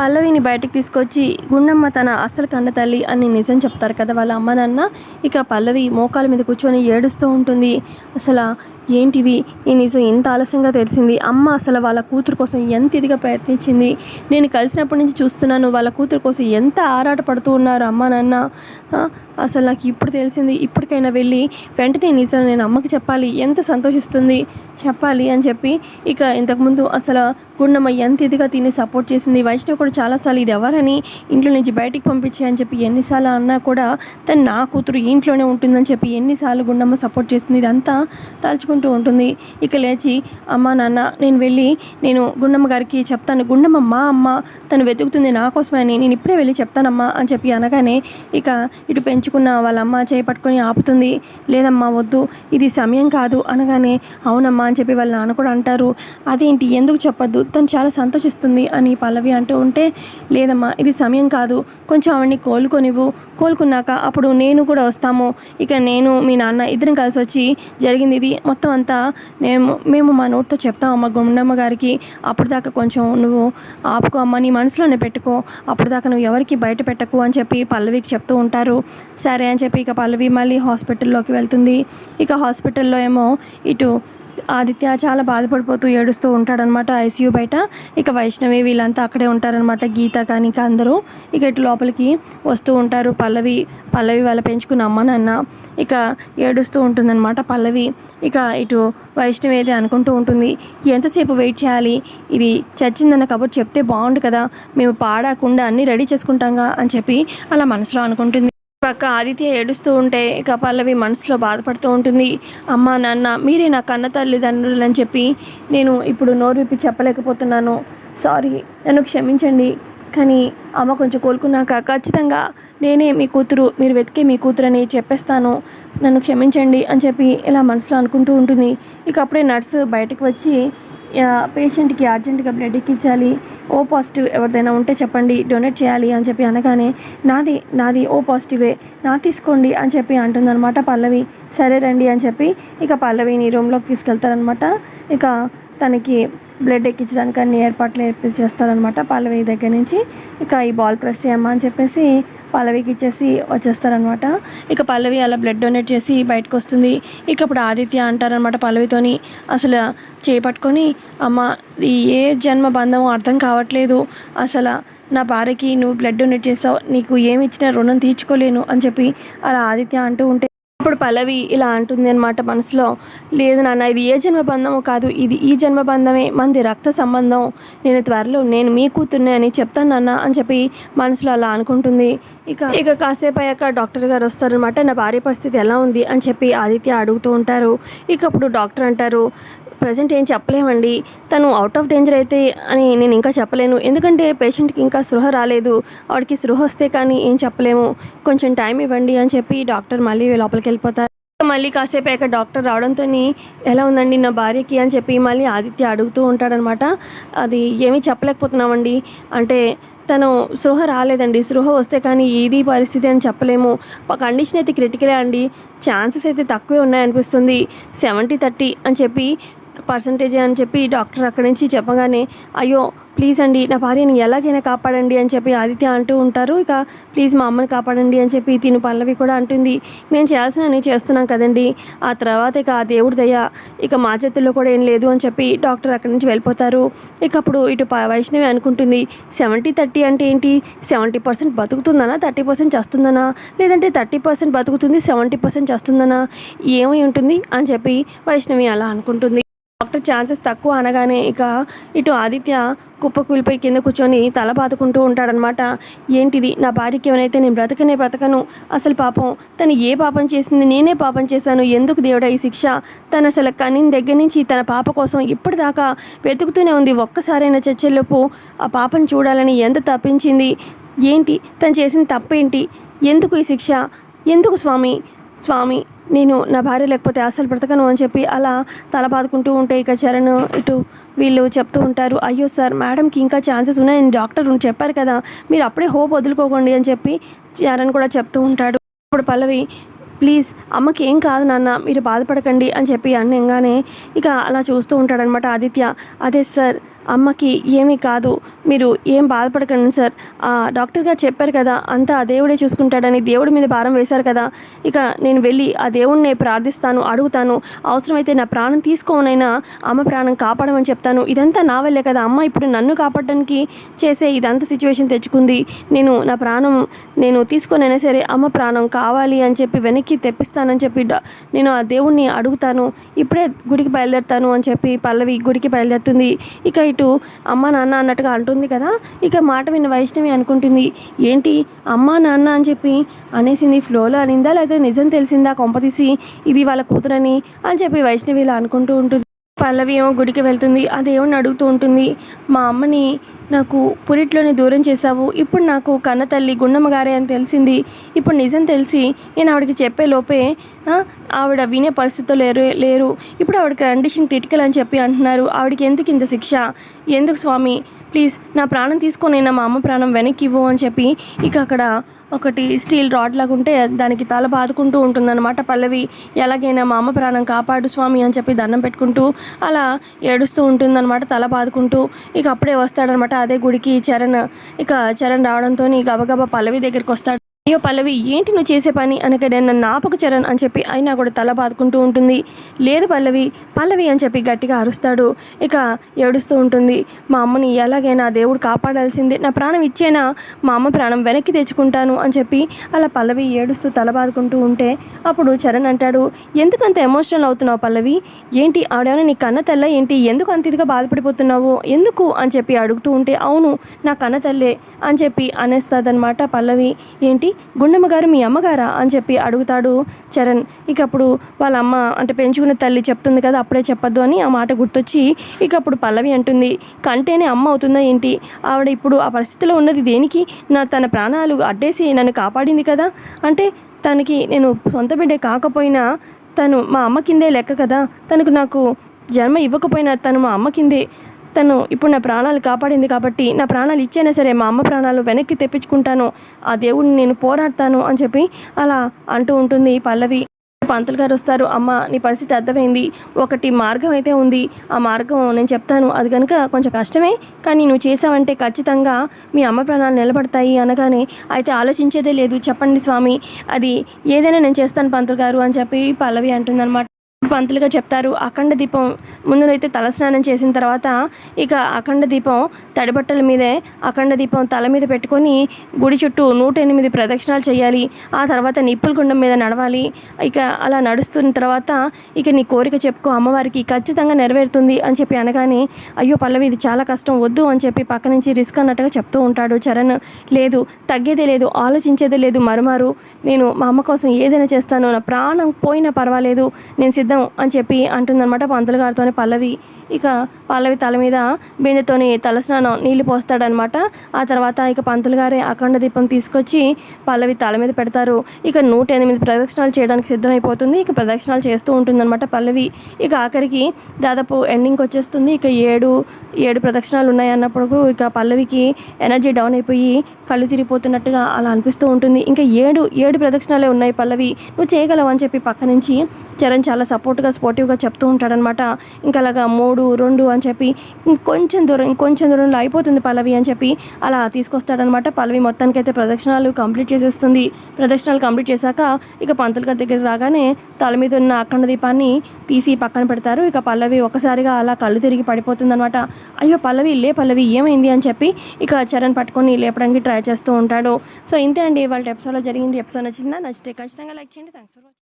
పల్లవిని బయటకు తీసుకొచ్చి గుండమ్మ తన అస్సలు కన్న తల్లి అని నిజం చెప్తారు కదా వాళ్ళ అమ్మ నాన్న. ఇక పల్లవి మోకాల మీద కూర్చొని ఏడుస్తూ ఉంటుంది. అసలు ఏంటిది? ఈ నిజం ఇంత ఆలస్యంగా తెలిసింది. అమ్మ అసలు వాళ్ళ కూతురు కోసం ఎంత ఇదిగా ప్రయత్నించింది? నేను కలిసినప్పటి నుంచి చూస్తున్నాను వాళ్ళ కూతురు కోసం ఎంత ఆరాట పడుతూ ఉన్నారు అమ్మ నాన్న. అసలు నాకు ఇప్పుడు తెలిసింది ఇప్పటికైనా వెళ్ళి వెంటనే నిజం నేను అమ్మకి చెప్పాలి ఎంత సంతోషిస్తుంది చెప్పాలి అని చెప్పి ఇక ఇంతకుముందు అసలు గుండమ్మ ఎంత ఇదిగా తిని సపోర్ట్ చేసింది. వైష్ణవ్ కూడా చాలాసార్లు ఇది ఎవరని ఇంట్లో నుంచి బయటికి పంపించే అని చెప్పి ఎన్నిసార్లు అన్నా కూడా తను నా కూతురు ఇంట్లోనే ఉంటుందని చెప్పి ఎన్నిసార్లు గుండమ్మ సపోర్ట్ చేసింది. ఇదంతా తలుచుకుంటూ ఉంటుంది. ఇక లేచి అమ్మ నాన్న నేను వెళ్ళి నేను గుండమ్మ గారికి చెప్తాను. గుండమ్మ మా అమ్మ తను వెతుకుతుంది నా కోసమని నేను ఇప్పుడే వెళ్ళి చెప్తానమ్మా అని చెప్పి అనగానే ఇక ఇటు పెంచుకున్న వాళ్ళ అమ్మ చేపట్టుకొని ఆపుతుంది. లేదమ్మా వద్దు ఇది సమయం కాదు అనగానే అవునమ్మా అని చెప్పి వాళ్ళ నాన్న కూడా అంటారు. అదేంటి? ఎందుకు చెప్పొద్దు? తను చాలా సంతోషిస్తుంది అని పల్లవి అంటూ ఉంటే లేదమ్మా ఇది సమయం కాదు. కొంచెం ఆవిడ్ని కోలుకొనివ్వు. కోలుకున్నాక అప్పుడు నేను కూడా వస్తాము. ఇక నేను మీ నాన్న ఇద్దరం కలిసి వచ్చి జరిగింది ఇది. మొత్తం అంతా మేము మేము మా నోటితో చెప్తాం అమ్మ గుండమ్మ గారికి అప్పుడు దాకా కొంచెం నువ్వు ఆపుకో అమ్మ నీ మనసులోనే పెట్టుకో. అప్పుడు దాకా నువ్వు ఎవరికి బయట పెట్టకు అని చెప్పి పల్లవికి చెప్తూ ఉంటారు. సరే అని చెప్పి ఇక పల్లవి మళ్ళీ హాస్పిటల్లోకి వెళ్తుంది. ఇక హాస్పిటల్లో ఏమో ఇటు ఆదిత్య చాలా బాధపడిపోతూ ఏడుస్తూ ఉంటాడనమాట ఐసీయూ బయట. ఇక వైష్ణవి వీళ్ళంతా అక్కడే ఉంటారనమాట. గీత కానీ ఇక అందరూ ఇక ఇటు లోపలికి వస్తూ ఉంటారు. పల్లవి పల్లవి వాళ్ళ పెంచుకున్న అమ్మ నాన్న ఇక ఏడుస్తూ ఉంటుందన్నమాట పల్లవి ఇక ఇటు వైష్ణవి అయితే అనుకుంటూ ఉంటుంది ఎంతసేపు వెయిట్ చేయాలి? ఇది చచ్చిందన్న కబుర్ చెప్తే బాగుండు కదా. మేము పాడకుండా అన్నీ రెడీ చేసుకుంటాంగా అని చెప్పి అలా మనసులో అనుకుంటుంది. పక్క ఆదిత్య ఏడుస్తూ ఉంటే ఇక పల్లవి మనసులో బాధపడుతూ ఉంటుంది. అమ్మ నాన్న మీరే నా కన్న తల్లిదండ్రులు అని చెప్పి నేను ఇప్పుడు నోరు విప్పి చెప్పలేకపోతున్నాను. సారీ నన్ను క్షమించండి. కానీ అమ్మ కొంచెం కోలుకున్నాక ఖచ్చితంగా నేనే మీ కూతురు మీరు వెతికే మీ కూతురు అని చెప్పేస్తాను. నన్ను క్షమించండి అని చెప్పి ఇలా మనసులో అనుకుంటూ ఉంటుంది. ఇక అప్పుడే నర్సు బయటకు వచ్చి పేషెంట్కి అర్జెంటుగా బ్లడ్ ఎక్కించాలి. ఓ పాజిటివ్ ఎవరిదైనా ఉంటే చెప్పండి డొనేట్ చేయాలి అని చెప్పి అనగానే నాది నాది ఓ పాజిటివే నా తీసుకోండి అని చెప్పి అంటుందన్నమాట పల్లవి. సరే రండి అని చెప్పి ఇక పల్లవిని రూమ్లోకి తీసుకెళ్తారనమాట ఇక తనకి బ్లడ్ ఎక్కించడానికి అన్ని ఏర్పాట్లు ఏర్పాటు చేస్తారనమాట పల్లవి దగ్గర నుంచి. ఇక ఈ బాల్ ప్రెస్ చేయమ్మా అని చెప్పేసి పల్లవికి ఇచ్చేసి వచ్చేస్తారనమాట ఇక పల్లవి అలా బ్లడ్ డొనేట్ చేసి బయటకు వస్తుంది. ఇక ఇప్పుడు ఆదిత్య అంటారనమాట పల్లవితోని అసలు చేపట్టుకొని అమ్మ ఏ జన్మ బంధం అర్థం కావట్లేదు. అసలు నా భార్యకి నువ్వు బ్లడ్ డొనేట్ చేసావు నీకు ఏమి ఇచ్చినా రుణం తీర్చుకోలేను అని చెప్పి అలా ఆదిత్య అంటూ ఉంటే ఇప్పుడు పల్లవి ఇలా అంటుంది అనమాట మనసులో లేదు నాన్న ఇది ఏ జన్మ బంధమో కాదు ఇది ఈ జన్మ బంధమే మంది రక్త సంబంధం. నేను త్వరలో నేను మీ కూతుర్నే అని చెప్తాను నాన్న అని చెప్పి మనసులో అలా అనుకుంటుంది. ఇక ఇక కాసేపు అయ్యాక డాక్టర్ గారు వస్తారనమాట నా భార్య పరిస్థితి ఎలా ఉంది? అని చెప్పి ఆదిత్య అడుగుతూ ఉంటారు. ఇక అప్పుడు డాక్టర్ అంటారు ప్రజెంట్ ఏం చెప్పలేమండి. తను అవుట్ ఆఫ్ డేంజర్ అయితే అని నేను ఇంకా చెప్పలేను. ఎందుకంటే పేషెంట్కి ఇంకా స్పృహ రాలేదు. వాడికి స్పృహ వస్తే కానీ ఏం చెప్పలేము. కొంచెం టైం ఇవ్వండి అని చెప్పి డాక్టర్ మళ్ళీ లోపలికి వెళ్ళిపోతారు. మళ్ళీ కాసేపు అయ్యాక డాక్టర్ రావడంతో ఎలా ఉందండి నా భార్యకి అని చెప్పి మళ్ళీ ఆదిత్య అడుగుతూ ఉంటాడనమాట. అది ఏమీ చెప్పలేకపోతున్నామండి. అంటే తను స్పృహ రాలేదండి. స్పృహ వస్తే కానీ ఏది పరిస్థితి అని చెప్పలేము. కండిషన్ అయితే క్రిటికలే అండి. ఛాన్సెస్ అయితే తక్కువే ఉన్నాయనిపిస్తుంది. సెవెంటీ థర్టీ అని చెప్పి పర్సంటేజే అని చెప్పి డాక్టర్ అక్కడి నుంచి చెప్పగానే అయ్యో ప్లీజ్ అండి నా భార్యని ఎలాగైనా కాపాడండి అని చెప్పి ఆదిత్య అంటూ ఉంటారు. ఇక ప్లీజ్ మా అమ్మని కాపాడండి అని చెప్పి తిను పల్లవి కూడా అంటుంది. మేము చేయాల్సినవి చేస్తున్నాం కదండి. ఆ తర్వాత ఇక ఆ దేవుడి దయ ఇక మా చేతుల్లో కూడా ఏం లేదు అని చెప్పి డాక్టర్ అక్కడి నుంచి వెళ్ళిపోతారు. ఇక అప్పుడు ఇటు ప- వైష్ణవి అనుకుంటుంది సెవెంటీ థర్టీ అంటే ఏంటి? సెవెంటీ పర్సెంట్ బతుకుతుందనా? థర్టీ పర్సెంట్ చేస్తుందనా? లేదంటే థర్టీ పర్సెంట్ బతుకుతుంది సెవెంటీ పర్సెంట్ చేస్తుందనా? ఏమై ఉంటుంది? అని చెప్పి వైష్ణవి అలా అనుకుంటుంది. డాక్టర్ ఛాన్సెస్ తక్కువ అనగానే ఇక ఇటు ఆదిత్య కుప్పకూలిపోయి కింద కూర్చొని తల బాదుకుంటూ ఉంటాడనమాట ఏంటిది? నా భార్యకి ఏమైతే నేను బ్రతకనే బ్రతకను? అసలు పాపం తను ఏ పాపం చేసింది? నేనే పాపం చేశాను. ఎందుకు దేవుడా ఈ శిక్ష? తను అసలు కనిన దగ్గర నుంచి తన పాప కోసం ఇప్పటిదాకా వెతుకుతూనే ఉంది. ఒక్కసారైనా చర్చలోపు ఆ పాపను చూడాలని ఎంత తప్పించింది? ఏంటి? తను చేసిన తప్పేంటి? ఎందుకు ఈ శిక్ష? ఎందుకు స్వామి? స్వామి నేను నా భార్య లేకపోతే అసలు బ్రతకను అని చెప్పి అలా తల బాదుకుంటూ ఉంటే ఇక చరణ్ ఇటు వీళ్ళు చెప్తూ ఉంటారు అయ్యో సార్ మేడంకి ఇంకా ఛాన్సెస్ ఉన్నాయని డాక్టర్ చెప్పారు కదా మీరు అప్పుడే హోప్ వదులుకోకండి అని చెప్పి చరణ్ కూడా చెప్తూ ఉంటాడు. ఇప్పుడు పల్లవి ప్లీజ్ అమ్మకి ఏం కాదు నాన్న మీరు బాధపడకండి అని చెప్పి అనగానే ఇక అలా చూస్తూ ఉంటాడనమాట ఆదిత్య. అదే సార్ అమ్మకి ఏమీ కాదు. మీరు ఏం బాధపడకండి సార్. ఆ డాక్టర్ గారు చెప్పారు కదా అంతా ఆ దేవుడే చూసుకుంటాడని దేవుడి మీద భారం వేశారు కదా. ఇక నేను వెళ్ళి ఆ దేవుణ్ణి ప్రార్థిస్తాను అడుగుతాను. అవసరమైతే నా ప్రాణం తీసుకోనైనా అమ్మ ప్రాణం కాపాడమని చెప్తాను. ఇదంతా నా వల్లే కదా. అమ్మ ఇప్పుడు నన్ను కాపాడడానికి చేసే ఇదంతా సిచ్యువేషన్ తెచ్చుకుంది. నేను నా ప్రాణం నేను తీసుకోనైనా సరే అమ్మ ప్రాణం కావాలి అని చెప్పి వెనక్కి తెప్పిస్తానని చెప్పి నేను ఆ దేవుణ్ణి అడుగుతాను. ఇప్పుడే గుడికి బయలుదేరుతాను అని చెప్పి పల్లవి గుడికి బయలుదేరుతుంది. ఇక ఇటు అమ్మ నాన్న అన్నట్టుగా అంటుంది కదా ఇక మాట విన్న వైష్ణవి అనుకుంటుంది ఏంటి అమ్మ నాన్న అని చెప్పి అనేసింది ఫ్లోలో అనిందా లేకపోతే నిజం తెలిసిందా కొంపతీసి ఇది వాళ్ళ కూతురని అని చెప్పి వైష్ణవి ఇలా అనుకుంటూ ఉంటుంది. పల్లవి ఏమో గుడికి వెళ్తుంది. ఆ దేవుణ్ణి అడుగుతూ ఉంటుంది మా అమ్మని నాకు పురిట్లోనే దూరం చేశావు. ఇప్పుడు నాకు కన్న తల్లి గుండమ్మ గారే అని తెలిసింది. ఇప్పుడు నిజం తెలిసి నేను ఆవిడకి చెప్పే లోపే ఆవిడ వినే పరిస్థితిలో లేరు లేరు. ఇప్పుడు ఆవిడకి కండిషన్ క్రిటికల్ అని చెప్పి అంటున్నారు. ఆవిడకి ఎందుకు ఇంత శిక్ష? ఎందుకు స్వామి? ప్లీజ్ నా ప్రాణం తీసుకొని మా అమ్మ ప్రాణం వెనక్కి ఇవ్వు అని చెప్పి ఇక అక్కడ ఒకటి స్టీల్ రాడ్ లాగా ఉంటే దానికి తల బాదుకుంటూ ఉంటుందన్నమాట. పల్లవి ఎలాగైనా మా అమ్మ ప్రాణం కాపాడు స్వామి అని చెప్పి దండం పెట్టుకుంటూ అలా ఏడుస్తూ ఉంటుందన్నమాట తల బాదుకుంటూ. ఇక అప్పుడే వస్తాడనమాట అదే గుడికి చరణ్. ఇక చరణ్ రావడంతో గబగబా పల్లవి దగ్గరికి వస్తాడు. అయ్యో పల్లవి ఏంటి నువ్వు చేసే పని? అనగా నేను నన్ను ఆపకు చరణ్ అని చెప్పి అయినా కూడా తల బాదుకుంటూ ఉంటుంది. లేదు పల్లవి పల్లవి అని చెప్పి గట్టిగా అరుస్తాడు. ఇక ఏడుస్తూ ఉంటుంది. మా అమ్మని ఎలాగైనా దేవుడు కాపాడాల్సిందే. నా ప్రాణం ఇచ్చేనా? మా అమ్మ ప్రాణం వెనక్కి తెచ్చుకుంటాను అని చెప్పి అలా పల్లవి ఏడుస్తూ తల బాదుకుంటూ ఉంటే అప్పుడు చరణ్ అంటాడు ఎందుకంత ఎమోషనల్ అవుతున్నావు పల్లవి? ఏంటి ఆడేమైనా నీ కన్న తెల్ల? ఏంటి ఎందుకు అంత ఇదిగా బాధపడిపోతున్నావు? ఎందుకు? అని చెప్పి అడుగుతూ ఉంటే అవును నా కన్న తల్లే అని చెప్పి అనేస్తుందన్నమాట పల్లవి. ఏంటి? గుండమ్మ గారు మీ అమ్మగారా అని చెప్పి అడుగుతాడు చరణ్. ఇక అప్పుడు వాళ్ళ అమ్మ అంటే పెంచుకున్న తల్లి చెప్తుంది కదా అప్పుడే చెప్పొద్దు అని ఆ మాట గుర్తొచ్చి ఇక అప్పుడు పల్లవి అంటుంది. కంటేనే అమ్మ అవుతుందా ఏంటి? ఆవిడ ఇప్పుడు ఆ పరిస్థితిలో ఉన్నది దేనికి? నా తన ప్రాణాలు అడ్డేసి నన్ను కాపాడింది కదా? అంటే తనకి నేను సొంత బిడ్డే కాకపోయినా తను మా అమ్మ కిందే లెక్క కదా? తనకు నాకు జన్మ ఇవ్వకపోయినా తను మా అమ్మ కిందే తను ఇప్పుడు నా ప్రాణాలు కాపాడింది కాబట్టి నా ప్రాణాలు ఇచ్చైనా సరే మా అమ్మ ప్రాణాలు వెనక్కి తెప్పించుకుంటాను. ఆ దేవుడిని నేను పోరాడతాను అని చెప్పి అలా అంటూ ఉంటుంది పల్లవి. పంతులు గారు వస్తారు అమ్మ నీ పరిస్థితి అర్థమైంది. ఒకటి మార్గం అయితే ఉంది. ఆ మార్గం నేను చెప్తాను. అది కనుక కొంచెం కష్టమే కానీ నువ్వు చేసావంటే ఖచ్చితంగా మీ అమ్మ ప్రాణాలు నిలబడతాయి అనగానే అయితే ఆలోచించేదే లేదు. చెప్పండి స్వామి. అది ఏదైనా నేను చేస్తాను పంతులు గారు అని చెప్పి పల్లవి అంటుందన్నమాట. పంతులుగా చెప్తారు. అఖండ దీపం ముందునైతే తలస్నానం చేసిన తర్వాత ఇక అఖండ దీపం తడిబట్టల మీదే అఖండ దీపం తల మీద పెట్టుకొని గుడి చుట్టూ నూట ఎనిమిది ప్రదక్షిణాలు చేయాలి. ఆ తర్వాత నిప్పుల గుండం మీద నడవాలి. ఇక అలా నడుస్తున్న తర్వాత ఇక నీ కోరిక చెప్పుకో అమ్మవారికి ఖచ్చితంగా నెరవేరుతుంది అని చెప్పి అనగానే అయ్యో పల్లవి ఇది చాలా కష్టం వద్దు అని చెప్పి పక్క నుంచి రిస్క్ అన్నట్టుగా చెప్తూ ఉంటాడు చరణ్. లేదు తగ్గేదే లేదు ఆలోచించేదే లేదు మరుమారు. నేను మా అమ్మ కోసం ఏదైనా చేస్తాను నా ప్రాణం పోయినా పర్వాలేదు. నేను సిద్ధం అని చెప్పి అంటుందన్నమాట పంతులు గారితోనే పల్లవి. ఇక పల్లవి తల మీద బిందెతోని తలస్నానం నీళ్ళు పోస్తాడనమాట ఆ తర్వాత ఇక పంతులు గారే అఖండ దీపం తీసుకొచ్చి పల్లవి తల మీద పెడతారు. ఇక నూట ఎనిమిది ప్రదక్షిణాలు చేయడానికి సిద్ధమైపోతుంది. ఇక ప్రదక్షిణాలు చేస్తూ ఉంటుందన్నమాట పల్లవి. ఇక ఆఖరికి దాదాపు ఎండింగ్కి వచ్చేస్తుంది. ఇక ఏడు ఏడు ప్రదక్షిణాలు ఉన్నాయి అన్నప్పుడు ఇక పల్లవికి ఎనర్జీ డౌన్ అయిపోయి కళ్ళు తిరిగిపోతున్నట్టుగా అలా అనిపిస్తూ ఉంటుంది. ఇంకా ఏడు ఏడు ప్రదక్షిణాలే ఉన్నాయి పల్లవి. నువ్వు చేయగలవు అని చెప్పి పక్క నుంచి చరణ్ చాలా సపోర్ట్గా స్పోర్టివ్గా చెప్తూ ఉంటాడనమాట ఇంకా అలాగా మూడు రెండు అని చెప్పి ఇంకొంచెం దూరం ఇంకొంచెం దూరంలో అయిపోతుంది పల్లవి అని చెప్పి అలా తీసుకొస్తాడనమాట. పల్లవి మొత్తానికైతే ప్రదక్షిణాలు కంప్లీట్ చేసేస్తుంది. ప్రదక్షిణాలు కంప్లీట్ చేశాక ఇక పంతులు గారి దగ్గర రాగానే తల మీద ఉన్న అఖండ దీపాన్ని తీసి పక్కన పెడతారు. ఇక పల్లవి ఒకసారిగా అలా కళ్ళు తిరిగి పడిపోతుందనమాట. అయ్యో పల్లవి లే పల్లవి ఏమైంది అని చెప్పి ఇక చరణ్ పట్టుకొని లేపడానికి ట్రై చేస్తూ ఉంటాడు. సో ఇంతే అండి వాళ్ళ ఎపిసోడ్లో జరిగింది. ఎపిసోడ్ నచ్చిందా? నచ్చితే ఖచ్చితంగా లైక్ చేయండి. Thanks for watching